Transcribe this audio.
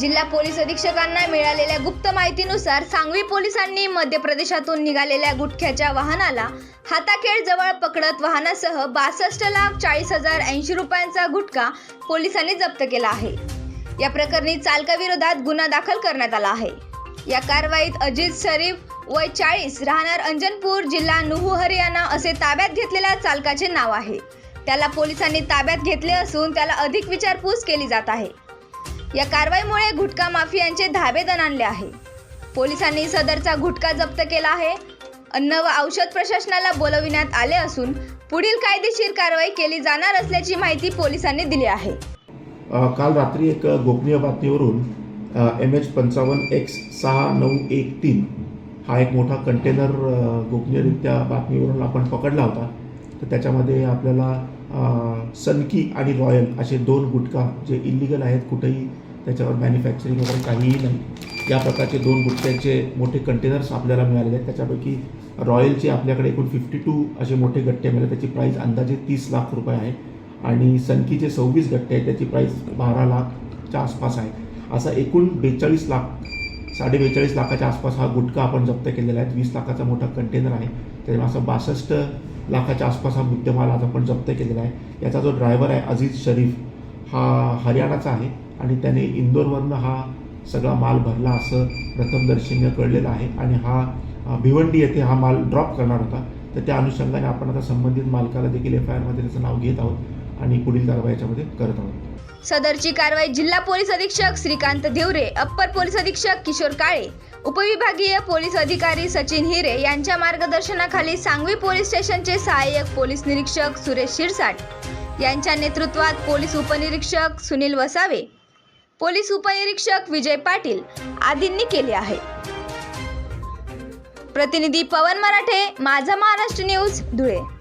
जिल्हा पोलीस अधीक्षकांना मिळालेल्या गुप्त माहितीनुसार सांगवी पोलिसांनी मध्य प्रदेशातून निघालेल्या गुटख्याच्या वाहनाला हाताखेळ जवळ पकडत वाहनासह बासष्ट लाख चाळीस हजार ऐंशी रुपयांचा गुटखा पोलिसांनी जप्त केला आहे. या प्रकरणी चालकाविरोधात गुन्हा दाखल करण्यात आला आहे. या कारवाईत अजित शरीफ वय चाळीस राहणार अंजनपूर जिल्हा नुहू हरियाणा असे ताब्यात घेतलेल्या चालकाचे नाव आहे. त्याला पोलिसांनी ताब्यात घेतले असून त्याला अधिक विचारपूस केली जात आहे. या कारवाईमुळे गुटखा माफियांचे धाबे दणाणले आहे. पोलिसांनी सदरचा गुटखा जप्त केला आहे. अन्न व औषध प्रशासनाला बोलविण्यात आले असून पुढील कायदेशीर कारवाई केली जाणार असल्याची माहिती पोलिसांनी दिली आहे. काल रात्री एक गोपनीय बातमीवरून एम एच पंचावन्न एक्स सहा नऊ एक तीन हा एक मोठा कंटेनर गोपनीयरित्या बातमीवरून आपण पकडला होता. तर त्याच्यामध्ये आपल्याला सनकी आणि रॉयल असे दोन गुटखा जे इलिगल आहेत कुठेही त्याच्यावर मॅन्युफॅक्चरिंग वगैरे काहीही नाही या प्रकारचे दोन गुटख्यांचे मोठे कंटेनर्स आपल्याला मिळालेले आहेत. त्याच्यापैकी रॉयलचे आपल्याकडे एकूण फिफ्टी टू असे मोठे गट्टे मिळाले त्याची प्राईस अंदाजे तीस लाख रुपये आहे. आणि सनकीचे सव्वीस गट्टे आहेत त्याची प्राईस बारा लाखच्या आसपास आहे. असा एकूण बेचाळीस लाख साडे बेचाळीस लाखाच्या आसपास हा गुटखा आपण जप्त केलेला आहे. वीस लाखाचा मोठा कंटेनर आहे. त्याच्यामुळे असं बासष्ट लाखाच्या आसपास हा मुद्देमाल आज आपण जप्त केलेला आहे. याचा जो ड्रायव्हर आहे अजीज शरीफ हा हरियाणाचा आहे आणि त्याने इंदोरवरनं हा सगळा माल भरला असं प्रथमदर्शनीय कळलेलं आहे. आणि हा भिवंडी येथे हा माल ड्रॉप करणार होता. तर त्या अनुषंगाने आपण आता संबंधित मालकाला देखील एफ आय आरमध्ये त्याचं नाव घेत आहोत आणि पुढील कारवाई याच्यामध्ये करत आहोत. सदरची कारवाई जिल्हा पोलीस अधीक्षक श्रीकांत देवरे अप्पर पोलीस अधीक्षक किशोर काळे उपविभागीय पोलीस अधिकारी सचिन हिरे यांच्या मार्गदर्शनाखाली सांगवी पोलीस स्टेशनचे सहाय्यक पोलीस निरीक्षक सुरेश शिरसाट. यांच्या नेतृत्वात पोलीस उपनिरीक्षक सुनील वसावे पोलीस उपनिरीक्षक विजय पाटील आदींनी केले आहे. प्रतिनिधी पवन मराठे माझा महाराष्ट्र न्यूज धुळे.